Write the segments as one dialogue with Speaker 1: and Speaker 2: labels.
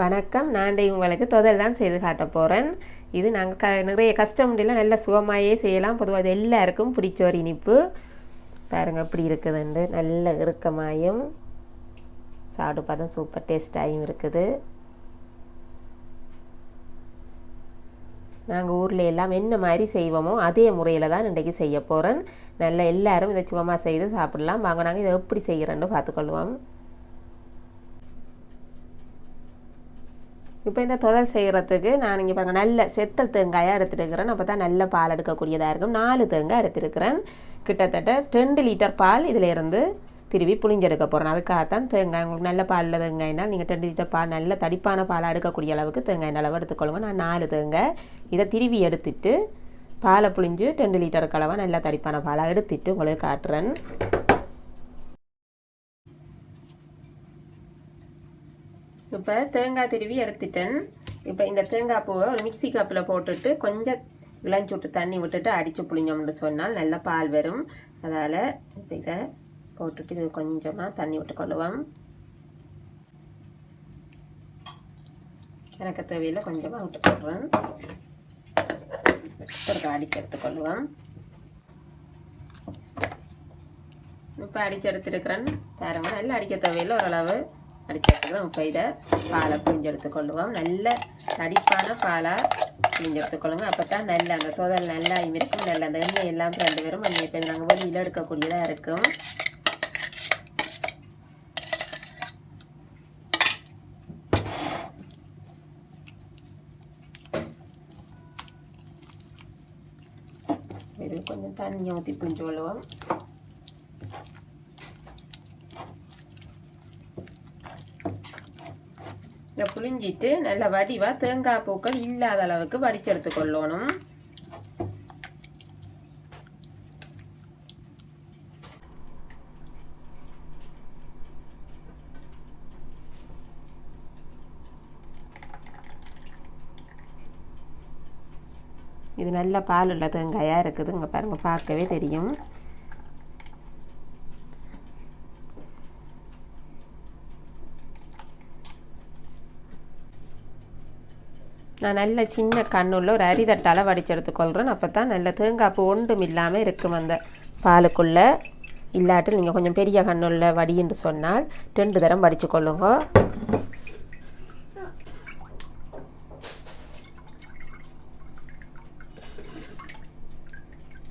Speaker 1: வணக்கம். நான் உங்களுக்கு தொதல் தான் செய்து காட்ட போகிறேன் இது நாங்கள் க நிறைய கஸ்டமர்லாம் நல்ல சுகமாயே செய்யலாம். பொதுவாக எல்லாருக்கும் பிடிச்ச ஒரு இனிப்பு. பாருங்கள் எப்படி இருக்குதுண்டு. நல்ல இறுக்கமாயும். சாப்பிட்டு பார்த்தா சூப்பர் டேஸ்டாகவும் இருக்குது. நாங்கள் ஊரில் எல்லாம் என்ன மாதிரி செய்வோமோ அதே முறையில் தான் இன்றைக்கி செய்ய போகிறேன் நல்ல எல்லாரும் இதை சுகமாக செய்து சாப்பிடலாம். வாங்க நாங்கள் இதை எப்படி செய்கிறோன்னு பார்த்துக்கொள்வோம். இப்போ இந்த துதல் செய்கிறதுக்கு நான் இங்கே பாருங்கள் நல்ல செத்தல் தேங்காயாக எடுத்துருக்கிறேன் அப்போ தான் நல்ல பால் எடுக்கக்கூடியதாக இருக்கும். நாலு தேங்காய் எடுத்துருக்கிறேன் கிட்டத்தட்ட ரெண்டு லிட்டர் பால் இதில் இருந்து திருவி புளிஞ்செடுக்க போகிறேன் அதுக்காகத்தான் தேங்காய் உங்களுக்கு நல்ல பாலில் தேங்காய்னால் நீங்கள் ரெண்டு லிட்டர் பால் நல்ல தடிப்பான பாலாக எடுக்கக்கூடிய அளவுக்கு தேங்காய் அளவு எடுத்துக்கொள்ளுங்க. நான் நாலு தேங்காய் இதை திருவி எடுத்துட்டு பாலை புளிஞ்சு ரெண்டு லிட்டர் கலவை நல்ல தடிப்பான பாலாக எடுத்துட்டு உங்களுக்கு காட்டுறேன். இப்போ தேங்காய் திருவி எடுத்துட்டேன். இப்போ இந்த தேங்காய் பூவை ஒரு மிக்சி கப்பில் போட்டுட்டு கொஞ்சம் இளஞ்சூட்டு தண்ணி விட்டுட்டு அடித்து புளிஞ்சோம்னு சொன்னால் நல்லா பால் வரும். அதால் இப்போ இதை போட்டுட்டு இது கொஞ்சமாக தண்ணி விட்டு கொள்ளுவோம். எனக்கு தேவையில் கொஞ்சமாக விட்டு போடுறேன் ஒரு அடிச்சு எடுத்துக்கொள்ளுவோம் இப்போ அடித்து எடுத்துருக்கிறேன். பாருங்க நல்லா அடிக்க தேவையில் ஓரளவு. அடிச்செடுத்துக்கிறோம் இப்போ இதை பாலை பிழிஞ்சு எடுத்துக்கொள்ளுவோம் நல்ல தடிப்பான பாலாக பிழிஞ்சு எடுத்துக்கொள்ளுங்க அப்போ தான் நல்ல அந்த தோதல் நல்லா இருக்கும் நல்ல அந்த எண்ணெய் எல்லாம் ரெண்டு பேரும் எண்ணெய் இப்போ நாங்கள் வெளியில் எடுக்கக்கூடியதாக இருக்கும். இது கொஞ்சம் தண்ணி ஊற்றி பிழிஞ்சு கொள்ளுவோம். இதை புளிஞ்சிட்டு நல்ல வடிவாக தேங்காய் பூக்கள் இல்லாத அளவுக்கு வடிச்செடுத்து கொள்ளணும் இது நல்ல பால் உள்ள தேங்காயாக இருக்குது இங்கே பாருங்கள் பார்க்கவே தெரியும். நான் நல்ல சின்ன கண்ணுள்ள ஒரு அரிதட்டால் வடிச்செடுத்து கொள்கிறேன் அப்போ தான் நல்ல தேங்காய் பூ ஒன்றும் இல்லாமல் இருக்கும் அந்த பாலுக்குள்ளே. இல்லாட்டில் நீங்கள் கொஞ்சம் பெரிய கண்ணுள்ள வடின்னு சொன்னால் ரெண்டு தரம் வடித்து கொள்ளுங்க.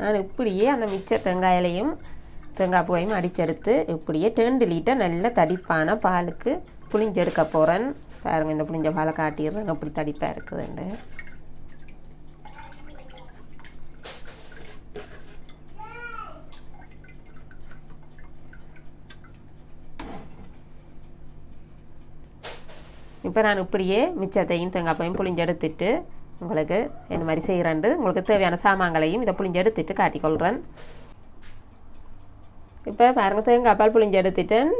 Speaker 1: நான் இப்படியே அந்த மிச்ச தேங்காயிலையும் தேங்காய் பூவையும் அடிச்செடுத்து இப்படியே ரெண்டு லிட்டர் நல்ல தடிப்பான பாலுக்கு புளிஞ்செடுக்க போகிறேன் பாருங்க இந்த புளிஞ்ச பாலை காட்டிடுறேன். அப்படி தடிப்பாக இருக்குதுண்டு. இப்போ நான் இப்படியே மிச்சத்தையும் தேங்காய்ப்பையும் புளிஞ்சு எடுத்துட்டு உங்களுக்கு என்ன மாதிரி செய்கிறேன்ட்டு உங்களுக்கு தேவையான சாமான்களையும் இதை புளிஞ்சு எடுத்துட்டு காட்டிக்கொள்கிறேன் இப்போ பாருங்கள் தேங்காய்ப்பால் புளிஞ்செடுத்துட்டேன் புளிஞ்சு எடுத்துட்டேன்.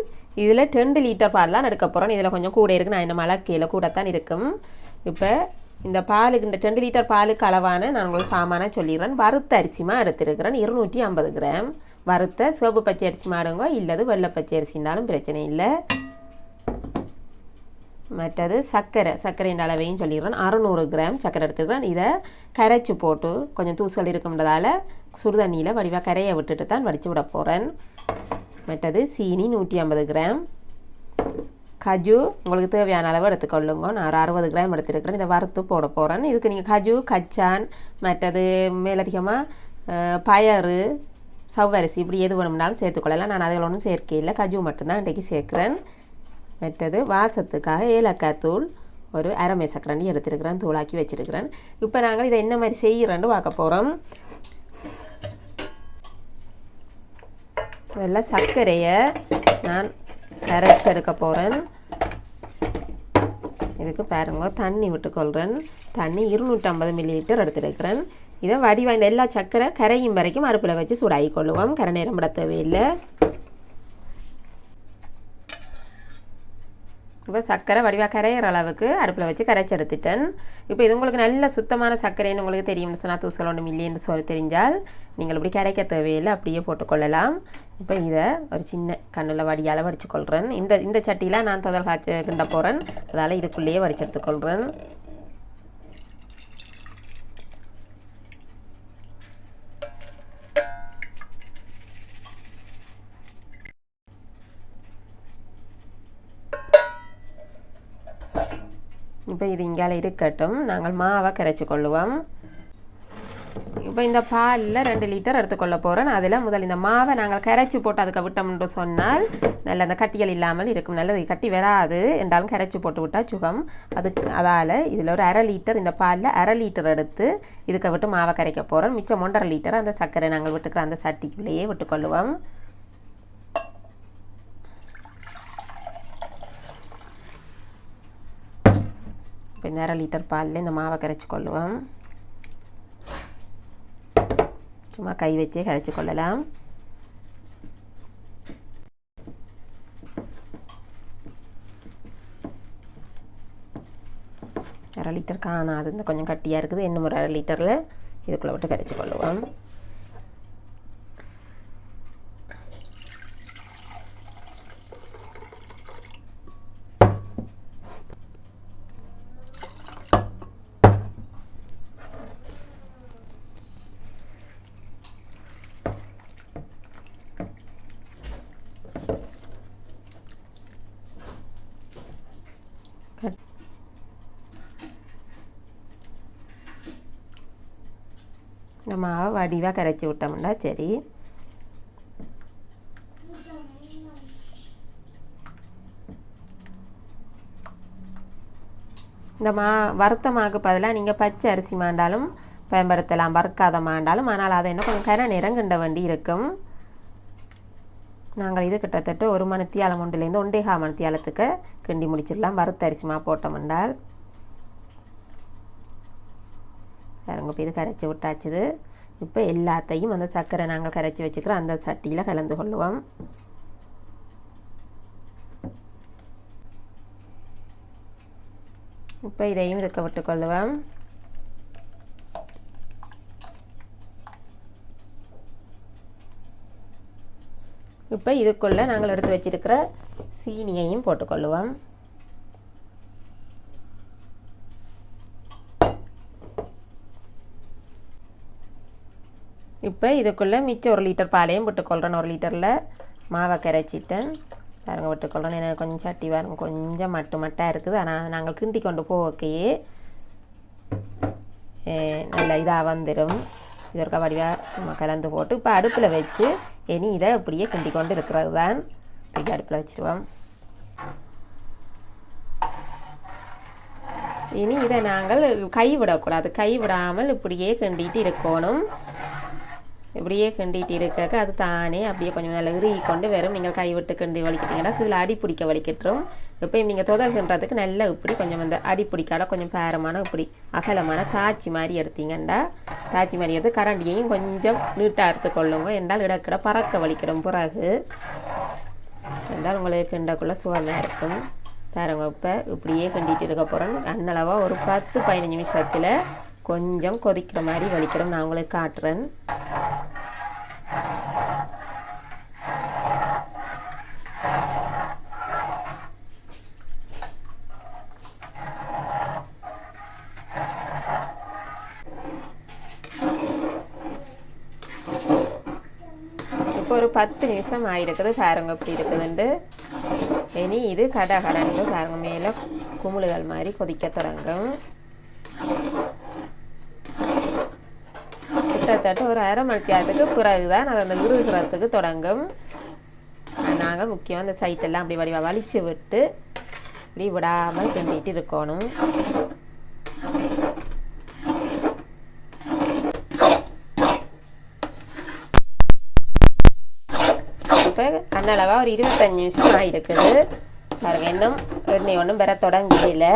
Speaker 1: இதில் ரெண்டு லிட்டர் பால் தான் எடுக்க போகிறேன் இதில் கொஞ்சம் கூட இருக்குது நான் இந்த மழை கீழே கூட தான் இருக்கும். இப்போ இந்த பாலுக்கு இந்த ரெண்டு லிட்டர் பாலுக்கு அளவான நான் உங்களுக்கு சாமானாக சொல்லிடுறேன். வறுத்த அரிசிமா எடுத்துருக்கிறேன். இருநூற்றி ஐம்பது கிராம். வறுத்த சிவப்பு பச்சை அரிசி மாடுங்க இல்லது வெள்ளை பச்சை அரிசினாலும் பிரச்சனை இல்லை. மற்றது சர்க்கரை. சர்க்கரையின் அளவையும் சொல்லிடுறேன். அறநூறு கிராம் சர்க்கரை எடுத்துக்கிறேன் இதை கரைச்சி போட்டு கொஞ்சம் தூசல் இருக்குன்றதால சுடுதண்ணியில் வடிவாக கரையை விட்டுட்டு தான் வடித்து விட போகிறேன் மற்றது சீனி நூற்றி ஐம்பது கிராம். கஜு உங்களுக்கு தேவையான அளவு எடுத்துக்கொள்ளுங்க. நான் ஒரு அறுபது கிராம் எடுத்துருக்கிறேன். இதை வறுத்து போட போகிறேன் இதுக்கு நீங்கள் கஜு கச்சான் மற்றது மேலதிகமாக பயறு சவ்வரிசி இப்படி எது வேணும்னாலும் சேர்த்துக்கொள்ளலாம். நான் அதில் ஒன்றும் சேர்க்கையில் கஜு மட்டும்தான் இன்றைக்கு சேர்க்குறேன். மற்றது வாசத்துக்காக ஏலக்காய் தூள் ஒரு அரை மேசக்கரண்டி எடுத்துருக்கிறேன். தூளாக்கி வச்சுருக்கிறேன். இப்போ நாங்கள் இதை என்ன மாதிரி செய்கிறேன்னு பார்க்க போகிறோம் இதெல்லாம் சர்க்கரையை நான் கரைச்சி எடுக்க போகிறேன் இதுக்கு பாருங்க தண்ணி விட்டுக்கொள்கிறேன் தண்ணி இருநூற்றம்பது மில்லி லிட்டர் எடுத்துருக்கிறேன். இதை வடிவாய்ந்த எல்லா சர்க்கரை கரையும் வரைக்கும் அடுப்பில் வச்சு சூடாகி கொள்ளுவோம் கரை நேரம் விட தேவையில்லை. இப்போ சர்க்கரை வடிவாக கரையிற அளவுக்கு அடுப்பில் வச்சு கரைச்சி எடுத்துட்டேன் இப்போ இது உங்களுக்கு நல்ல சுத்தமான சர்க்கரைன்னு உங்களுக்கு தெரியும்னு சொன்னால் தூசல் ஒன்று இல்லைன்னு சொல்லி தெரிஞ்சால் நீங்கள் இப்படி கரைக்க தேவையில்லை அப்படியே போட்டுக்கொள்ளலாம். இப்போ இதை ஒரு சின்ன கண்ணில் வடியால் வடிச்சுக்கொள்கிறேன் இந்த இந்த சட்டியில் நான் தொதல் காய்ச்சி கிண்ட போகிறேன் அதால் இதுக்குள்ளேயே வடிச்சு எடுத்துக்கொள்கிறேன் இப்போ இது இங்கால இருக்கட்டும். நாங்கள் மாவை கரைச்சி கொள்ளுவோம். இப்போ இந்த பாலில் ரெண்டு லிட்டர் எடுத்துக்கொள்ள போகிறேன் அதில் முதல் இந்த மாவை நாங்கள் கரைச்சி போட்டு அதுக்கு விட்டோம்னு சொன்னால் நல்ல அந்த கட்டிகள் இல்லாமல் இருக்கும். நல்லது கட்டி வராது என்றாலும் கரைச்சி போட்டு விட்டால் சுகம். அதுக்கு அதால் இதில் ஒரு அரை லிட்டர் இந்த பாலில் அரை லிட்டர் எடுத்து இதுக்கு விட்டு மாவை கரைக்க போகிறோம் மிச்சம் ஒன்றரை லிட்டர் அந்த சர்க்கரை நாங்கள் விட்டுக்கிற அந்த சட்டிக்குள்ளேயே விட்டுக்கொள்ளுவோம் இப்போ இந்த அரை லிட்டர் பாலில் இந்த மாவை கரைச்சி கொள்ளுவோம் சும்மா கை வச்சே கரைச்சி கொள்ளலாம் அரை லிட்டர் காணாது இந்த கொஞ்சம் கட்டியாக இருக்குது இன்னும் ஒரு அரை லிட்டரில் இதுக்குள்ளே விட்டு கரைச்சி கொள்ளுவோம் இந்த மாவை வடிவாக கரைச்சி விட்டோம்னா சரி. இந்த மா வறுத்த மாவுக்கு பதிலாக நீங்கள் பச்சை அரிசி மாண்டாலும் பயன்படுத்தலாம். வறுக்காத மாண்டாலும். ஆனால் அதை என்ன கொஞ்சம் கரை நிறங்கிண்ட வண்டி இருக்கும். நாங்கள் இது கிட்டத்தட்ட ஒரு மணித்தியாலம் ஒன்றுலேருந்து ஒன்றேகா மணித்தியாலத்துக்கு கிண்டி முடிச்சிடலாம். வறுத்த அரிசி மா போட்டோம்ண்டால் பாருங்க இப்போ இது கரைச்சி விட்டாச்சுது. இப்போ எல்லாத்தையும் அந்த சர்க்கரை நாங்கள் கரைச்சி வச்சுக்கிறோம் அந்த சட்டியில் கலந்து கொள்ளுவோம். இப்போ இதையும் இதுக்க விட்டுக்கொள்ளுவோம் இப்போ இதுக்குள்ளே நாங்கள் எடுத்து வச்சிருக்கிற சீனியையும் போட்டுக்கொள்ளுவோம் இப்போ இதுக்குள்ளே மிச்சம் ஒரு லிட்டர் பாலையும் விட்டுக்கொள்கிறேன் ஒரு லிட்டரில் மாவை கரைச்சிட்டேன் பாருங்கள் விட்டுக்கொள்கிறேன் எனக்கு கொஞ்சம் சட்டி வரும் கொஞ்சம் மட்டு மட்டாக இருக்குது. ஆனால் நாங்கள் கிண்டி கொண்டு போக்கையே நல்ல இதாக வந்துடும் இதற்காக வடிவாக சும்மா கலந்து போட்டு இப்போ அடுப்பில் வச்சு இனி இதை அப்படியே கிண்டி கொண்டு இருக்கிறது தான். திருப்பி அடுப்பில் வச்சுருவோம். இனி இதை நாங்கள் கைவிடக்கூடாது கைவிடாமல் இப்படியே கிண்டிட்டு இருக்கணும். இப்படியே கிண்டிட்டு இருக்க அது தானே அப்படியே கொஞ்சம் நல்லா இறுகி கொண்டு வரும். நீங்கள் கை விட்டு கிண்டி வலிக்கிட்டீங்கன்னா கீழே அடி பிடிக்க வலிக்கட்டுரும். இப்போ நீங்கள் தொதல் நல்லா இப்படி கொஞ்சம் அந்த அடி பிடிக்காத கொஞ்சம் பேரமான இப்படி அகலமான தாச்சி மாதிரி எடுத்தீங்கண்டா தாச்சி மாதிரி எடுத்து கரண்டியையும் கொஞ்சம் நீட்டாக எடுத்துக்கொள்ளுங்க. என்றால் இடக்கிட பறக்க வலிக்கிடும் பிறகு. என்றால் உங்களுக்கு கிண்டக்குள்ளே சுகமாக இருக்கும். பாருங்க இப்போ இப்படியே கிண்டிட்டு இருக்க போகிறேன் அன்னளவாக ஒரு பத்து பதினஞ்சு நிமிஷத்தில் கொஞ்சம் கொதிக்கிற மாதிரி வலிக்கிறோம் நான் உங்களுக்கு காட்டுறேன். இப்போ ஒரு பத்து நிமிஷம் ஆயிருக்குது பாருங்க இப்படி இருக்குதுண்டு இனி இது கடை கடன்னு பாருங்க மேலே குமுளுகள் மாதிரி கொதிக்க தொடங்கும் கிட்டத்தட்ட ஒரு அரை மணித்தியாரத்துக்கு பிறகு தான் அது அந்த விருகிறதுக்கு தொடங்கும் நாங்கள் முக்கியம் அந்த சைட்டெல்லாம் அப்படி வடிவா வலிச்சு விட்டு இப்படி விடாமல் கிண்டிட்டு இருக்கணும் இப்போ கண்ணளவாக ஒரு இருபத்தஞ்சி நிமிஷம் ஆகிருக்குது பாருங்க இன்னும் எண்ணெய் ஒன்றும் பெற தொடங்கல.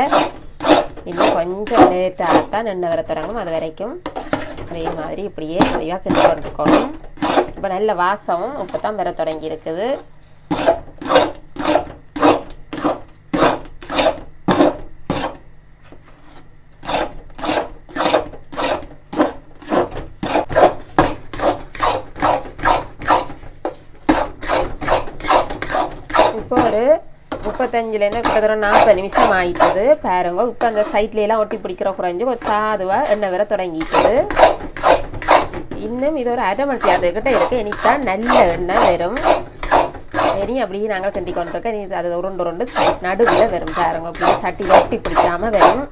Speaker 1: இன்னும் கொஞ்சம் லேட்டாக தான் எண்ணெய் வர தொடங்கும். அது வரைக்கும் அதே மாதிரி இப்படியே தெளிவாக கொண்டு கொண்டிருக்கணும் இப்போ நல்ல வாசமும் இப்போ தான் பெற தொடங்கி இருக்குது முப்பத்தஞ்சுலேருந்து கிட்டத்தட்ட நாற்பது நிமிஷம் ஆயிட்டது. பாருங்க இப்போ அந்த சைட்ல ஒட்டி பிடிக்கிற குறைஞ்சி ஒரு சாதுவாக எண்ணெய் வர தொடங்கிட்டது. இன்னும் இது ஒரு அரை மணி நேரத்துக்கிட்ட இருக்கு. இனித்தான் நல்ல எண்ணெய் வரும். இனி அப்படியே நாங்கள் கிண்டி கொண்டிருக்கோம். நீ அது உருண்டு உருண்டு நடுவில் வரும். பாருங்க அப்படியே சட்டி ஒட்டி பிடிக்காம வரும்.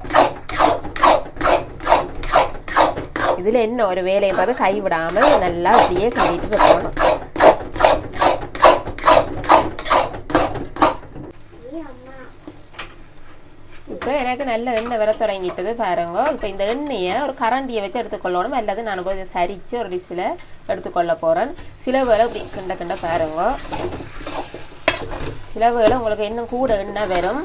Speaker 1: இதில் என்ன ஒரு வேலையை பார்த்து கைவிடாமல் நல்லா அப்படியே கிண்டிட்டு இருக்கணும். இப்போ எனக்கு நல்ல எண்ணெய் வர தொடங்கிட்டது பாருங்க. இப்போ இந்த எண்ணெயை ஒரு கரண்டியை வச்சு எடுத்துக்கொள்ளணும். அல்லது நான் போய் இதை சரித்து ஒரு டிஷ்ஷில் எடுத்துக்கொள்ள போகிறேன் சில வேளை இப்படி கிண்ட கிண்ட பாருங்க. சில வேளை உங்களுக்கு இன்னும் கூட எண்ணெய் வரும்.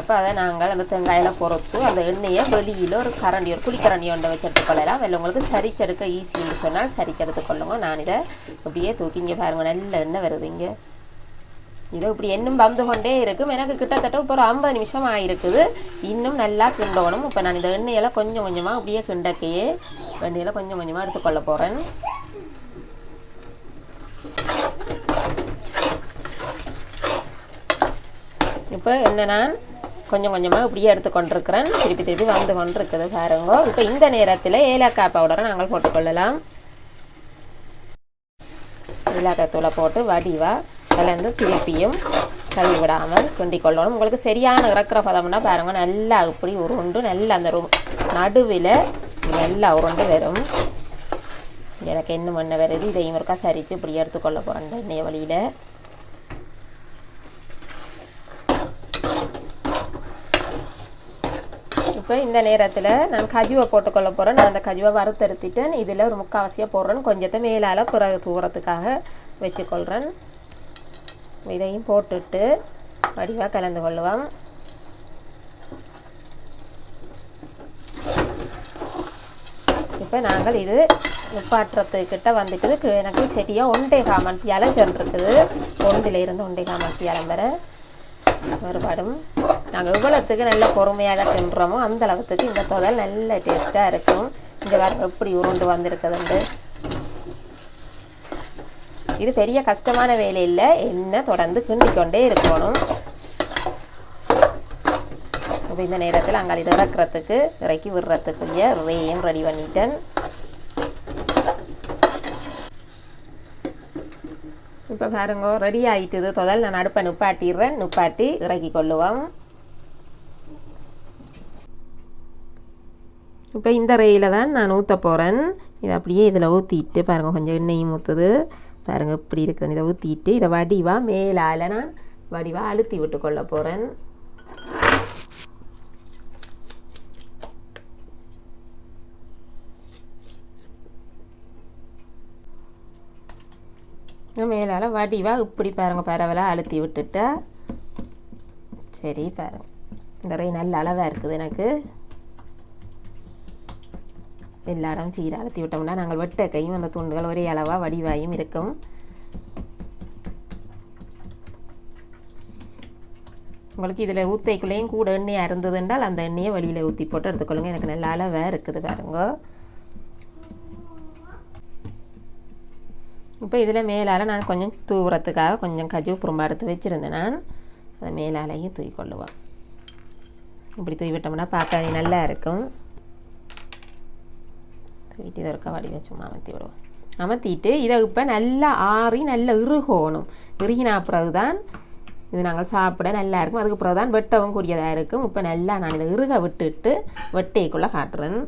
Speaker 1: அப்போ அதை நாங்கள் அந்த தேங்காயில் பொறுத்து அந்த எண்ணெயை வெளியில் ஒரு கரண்டி ஒரு குழிக்கரண்டி ஒன்றை வச்சு எடுத்துக்கொள்ளலாம். இல்லை உங்களுக்கு சரிச்செடுக்க ஈஸின்னு சொன்னால் சரிச்செடுத்துக்கொள்ளுங்க நான் இதை அப்படியே தூக்கி இங்கே பாருங்கள் நல்ல எண்ணெய் வருது இங்கே இது இப்படி இன்னும் வந்து கொண்டே இருக்கும். எனக்கு கிட்டத்தட்ட இப்போ ஒரு ஐம்பது நிமிஷம் ஆகிருக்குது இன்னும் நல்லா கிண்டணும். இப்போ நான் இந்த எண்ணெயெல்லாம் கொஞ்சம் கொஞ்சமாக அப்படியே கிண்டக்கையே எண்ணெயெல்லாம் கொஞ்சம் கொஞ்சமாக எடுத்துக்கொள்ள போகிறேன் இப்போ என்ன நான் கொஞ்சம் கொஞ்சமாக இப்படியே எடுத்து கொண்டிருக்கிறேன். திருப்பி திருப்பி வந்து கொண்டிருக்குது பாருங்க. இப்போ இந்த நேரத்தில் ஏலக்காய் பவுடரை நாங்கள் போட்டுக்கொள்ளலாம் ஏலக்காய் தூளை போட்டு வடிவாக கலந்து திருப்பியும் கழுவி விடாமல் கிண்டி கொள்ளணும் உங்களுக்கு சரியான இறக்குற பதம்னா பாருங்கள் நல்லா இப்படி உருண்டு நல்லா அந்த ரூம் நடுவில் நல்லா உருண்டு வரும். எனக்கு என்ன பண்ண வருது? இதையும் இருக்கா சரித்து இப்படி எடுத்துக்கொள்ள போகிறேன் இந்த வழியில். இப்போ இந்த நேரத்தில் நான் கஜுவை போட்டுக்கொள்ள போகிறேன் நான் அந்த கஜுவை வறுத்தெடுத்துட்டேன் இதில் ஒரு முக்கால்வாசியாக போடுறேன். கொஞ்சத்தை மேலால் பிறகு தூரத்துக்காக வச்சுக்கொள்கிறேன் இதையும் போட்டுட்டு வடிவாக கலந்து கொள்ளுவோம். இப்போ நாங்கள் இது நிப்பாட்டுறதுக்கிட்ட வந்துட்டு எனக்கு செடியாக ஒண்டே காமன் பியாலம் சென்றிருக்குது ஒன்றிலிருந்து ஒண்டே காமன் பியாலம் வர நாங்கள் இவ்வளோத்துக்கு நல்ல பொறுமையாக தான் தின்றோமோ அந்த அளவுக்கு இந்த தொகை நல்ல டேஸ்ட்டாக இருக்கும். இந்த வாரம் எப்படி உருண்டு வந்திருக்குதுண்டு. இது பெரிய கஷ்டமான வேலை இல்லை என்ன தொடர்ந்து கிண்டிக்கொண்டே இருக்கணும். இப்போ இந்த நேரத்தில் அங்கே இது இறக்குறதுக்கு இறக்கி விடுறதுக்குரிய ரேயும் ரெடி பண்ணிட்டேன். இப்போ பாருங்க ரெடி ஆகிட்டுது தொதல் நான் அடுப்பை நுப்பாட்டிடுறேன். நுப்பாட்டி இறக்கி கொள்ளுவோம். இப்போ இந்த ரேயில் தான் நான் ஊற்ற போகிறேன் இதை அப்படியே இதில் ஊற்றிட்டு பாருங்கள் கொஞ்சம் எண்ணெயும் ஊற்றுது பாருங்கள் இப்படி இருக்குது. இதை ஊற்றிட்டு இதை வடிவாக மேலால் நான் வடிவாக அழுத்தி விட்டு கொள்ள போகிறேன் மேலால் வடிவாக இப்படி பாருங்கள் பரவலாக அழுத்தி விட்டுட்டா. சரி பாருங்கள் இந்த நல்ல அளவாக இருக்குது எனக்கு. எல்லா இடம் சீர அழுத்தி விட்டோம்னா நாங்கள் வெட்ட கையும் அந்த துண்டுகள் ஒரே அளவாக வடிவாயும் இருக்கும். உங்களுக்கு இதில் ஊத்தைக்குள்ளேயும் கூட எண்ணெயாக இருந்தது என்றால் அந்த எண்ணெயை வெளியில் ஊற்றி போட்டு எடுத்துக்கொள்ளுங்க. எனக்கு நல்ல அளவாக இருக்குது பாருங்க. இப்போ இதில் மேலால் நான் கொஞ்சம் தூவுறதுக்காக கொஞ்சம் கஜு புறம்பா எடுத்து வச்சுருந்தேன் நான். அதை மேலாலையும் தூக்கி கொள்ளுவேன் இப்படி தூவி விட்டோம்னா பார்க்க நல்லா இருக்கும். வீட்டு இருக்க வடி வச்சு அமர்த்தி விடுவோம். அமர்த்திட்டு இதை இப்போ நல்லா ஆறி நல்லா இறுகணும். இறுகினா பிறகு தான் இது நாங்கள் சாப்பிட நல்லா இருக்கும். அதுக்கு பிறகு தான் வெட்டவும் கூடியதாக இருக்கும். இப்போ நல்லா நான் இதை இறுக விட்டுட்டு வெட்டைக்குள்ளே காட்டுறேன்.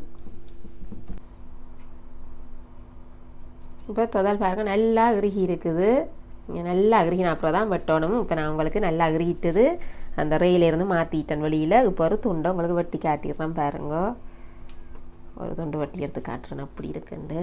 Speaker 1: இப்போ தொதல் பாருங்க நல்லா இறுகி இருக்குது. நல்லா இறுகின அப்புறம் தான் வெட்டணும். இப்போ நான் உங்களுக்கு நல்லா இறுகிட்டது. அந்த ரயிலேருந்து மாற்றிட்டேன் வெளியில். இப்போ ஒரு துண்டை உங்களுக்கு வெட்டி காட்டிடுறேன் பாருங்க. ஒரு துண்டு வட்டி எடுத்து காட்டுறேன் அப்படி இருக்குண்டு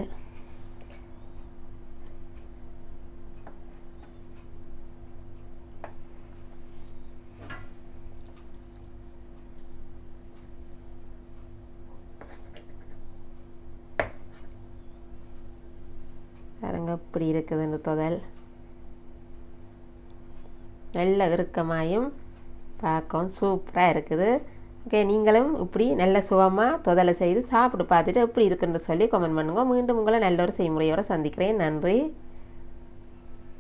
Speaker 1: பாருங்க இப்படி இருக்குது இந்த தொதல். நல்ல இறுக்கமாயும் பார்க்கவும் சூப்பராக இருக்குது. ஓகே நீங்களும் இப்படி நல்ல சுகமாக தொதலை செய்து சாப்பிட்டு பார்த்துட்டு எப்படி இருக்குன்னு சொல்லி கமெண்ட் பண்ணுங்கள் மீண்டும் உங்களை நல்ல ஒரு செய்முறையோடு சந்திக்கிறேன். நன்றி.